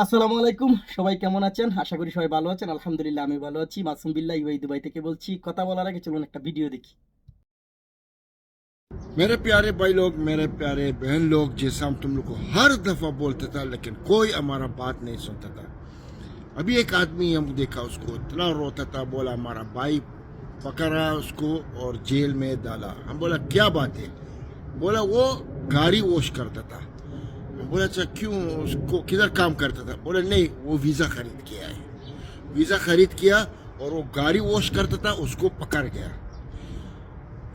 আসসালামু আলাইকুম সবাই কেমন আছেন আশা করি সবাই ভালো আছেন আলহামদুলিল্লাহ আমি ভালো আছি মাসুম বিল্লাহ ইউআই দুবাই থেকে বলছি কথা বলার আগে চলুন একটা ভিডিও দেখি मेरे प्यारे भाई लोग मेरे प्यारे बहन लोग जैसा हम तुम लोग को हर दफा बोलते था लेकिन कोई हमारा बात नहीं सुनता था अभी एक आदमी हम देखा उसको इतना रोता था बोला हमारा भाई पकड़ा उसको और जेल में डाला हम बोला क्या बात है बोला वो गाड़ी वॉश करता था हम बोला अच्छा क्यों उसको किधर काम करता था? बोला, नहीं, वो वीज़ा खरीद किया है वीज़ा खरीद किया और वो गाड़ी वॉश करता था, उसको पकड़ गया।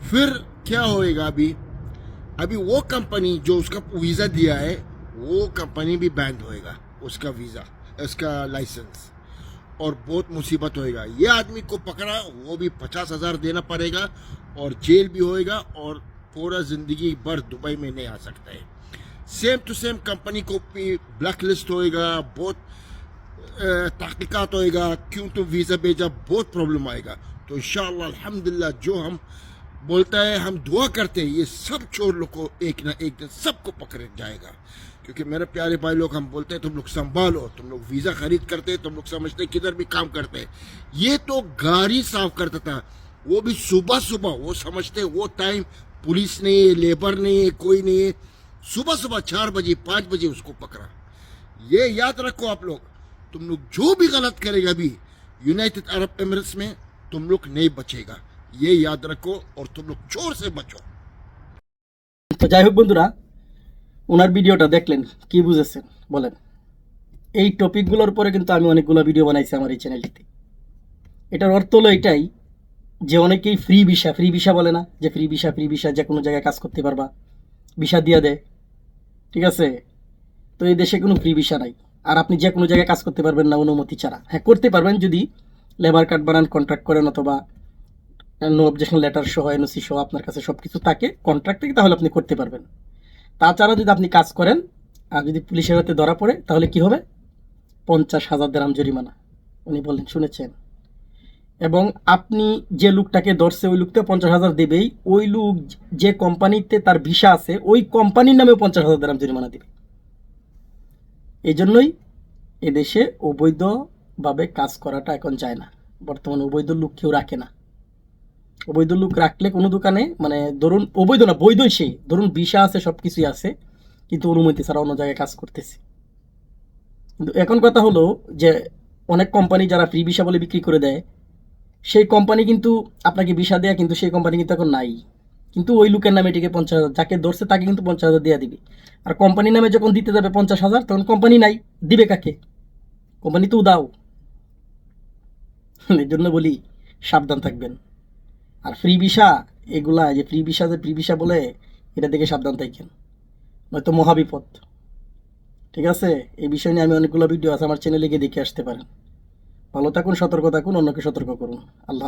फिर क्या होएगा अभी? अभी वो कंपनी जो उसका वीज़ा दिया है, वो कंपनी भी बैंड होएगा, उसका वीज़ा, उसका लाइसेंस और बहुत मुसीबत होएगा। ये आदमी को पकड़ा, वो भी पचास हज़ार देना पड़ेगा और जेल भी होएगा और पूरा ज़िंदगी भर दुबई में नहीं आ सकता है। सेम टू सेम कंपनी को ब्लैक लिस्ट होएगा, बहुत तहकीकात होएगा, क्यों तुम वीज़ा भेजा, बहुत प्रॉब्लम आएगा। तो इन अल्हम्दुलिल्लाह, जो हम बोलता है, हम दुआ करते हैं, ये सब चोर लोग को एक ना एक दिन सबको पकड़ जाएगा। क्योंकि मेरे प्यारे भाई लोग, हम बोलते हैं, तुम लोग संभालो, तुम लोग वीज़ा खरीद करते हैं, तुम लोग समझते हैं किधर भी काम करते हैं। ये तो गाड़ी साफ़ करता था, वो भी सुबह सुबह वो समझते वो टाइम पुलिस नहीं है लेबर नहीं है कोई नहीं है सुबह सुबह चार बजे पाँच बजे उसको पकड़ा ये याद रखो आप लोग तुम लोग जो भी गलत करेगा अभी यूनाइटेड अरब एमिरेट्स में तुम लोग नहीं बचेगा ये याद रखो और तुम लोग चोर से बचो তো যাই হোক বন্ধুরা ওনার ভিডিওটা দেখলেন কি বুঝেছেন বলেন এই টপিকগুলোর পরে কিন্তু আমি অনেকগুলো ভিডিও বানাইছি আমার এই চ্যানেলটিতে এটার অর্থ হলো এটাই যে অনেকেই ফ্রি ভিসা ফ্রি ভিসা বলে না যে ফ্রি ভিসা ফ্রি ভিসা যে কোনো জায়গায় কাজ করতে পারবা ভিসা দিয়ে দেয়। ঠিক আছে? তো এই দেশে কোনো ফ্রি ভিসা নাই। আর আপনি যে কোনো জায়গায় কাজ করতে পারবেন না অনুমতি ছাড়া। হ্যাঁ করতে পারবেন যদি লেবার কার্ড বানান কন্ট্রাক্ট করেন অথবা নো অবজেকশন লেটার সহ এনওসি সহ আপনার কাছে সব কিছু থাকে কন্ট্রাক্ট থেকে, তাহলে আপনি করতে পারবেন। তাছাড়া যদি আপনি কাজ করেন, আর যদি পুলিশের হাতে ধরা পড়ে, তাহলে কি হবে? পঞ্চাশ হাজার দেরাম জরিমানা। উনি বললেন শুনেছেন। এবং আপনি যে লোকটাকে ধরছে, ওই লোকটা পঞ্চাশ হাজার দেবেই। ওই লোক যে কোম্পানিতে তার ভিসা আছে, ওই কোম্পানির নামেও পঞ্চাশ হাজার দাম জরিমানা দেবে। এই জন্যই এদেশে অবৈধভাবে কাজ করাটা এখন যায় না। বর্তমানে অবৈধ লোক কেউ রাখে না। অবৈধ লোক রাখলে কোনো দোকানে মানে ধরুন, অবৈধ না, বৈধই সেই ধরুন, ভিসা আছে সব কিছুই আছে, কিন্তু অনুমতি ছাড়া অন্য জায়গায় কাজ করতেছে। কিন্তু এখন কথা হলো যে, অনেক কোম্পানি যারা ফ্রি ভিসা বলে বিক্রি করে দেয় সেই কোম্পানি কিন্তু আপনাকে ভিসা দেয়া, কিন্তু সেই কোম্পানি কিন্তু এখন নাই। কিন্তু ওই লোকের নামে এটিকে পঞ্চাশ হাজার, যাকে ধরছে তাকে কিন্তু পঞ্চাশ হাজার দেওয়া দিবে। আর কোম্পানির নামে যখন দিতে যাবে পঞ্চাশ হাজার, তখন কোম্পানি নাই। দিবে কাকে? কোম্পানি তো দাও এর জন্য বলি, সাবধান থাকবেন। আর ফ্রি ভিসা এগুলা যে ফ্রি ভিসা যে ফ্রি ভিসা বলে, এটা দেখে সাবধান থাকেন। নয়তো মহাবিপদ। ঠিক আছে? এই বিষয় নিয়ে আমি অনেকগুলো ভিডিও আছে, আমার চ্যানেলে গিয়ে দেখে আসতে পারেন। ভালো থাকুন সতর্ক থাকুন অন্যকে সতর্ক করুন। আল্লাহ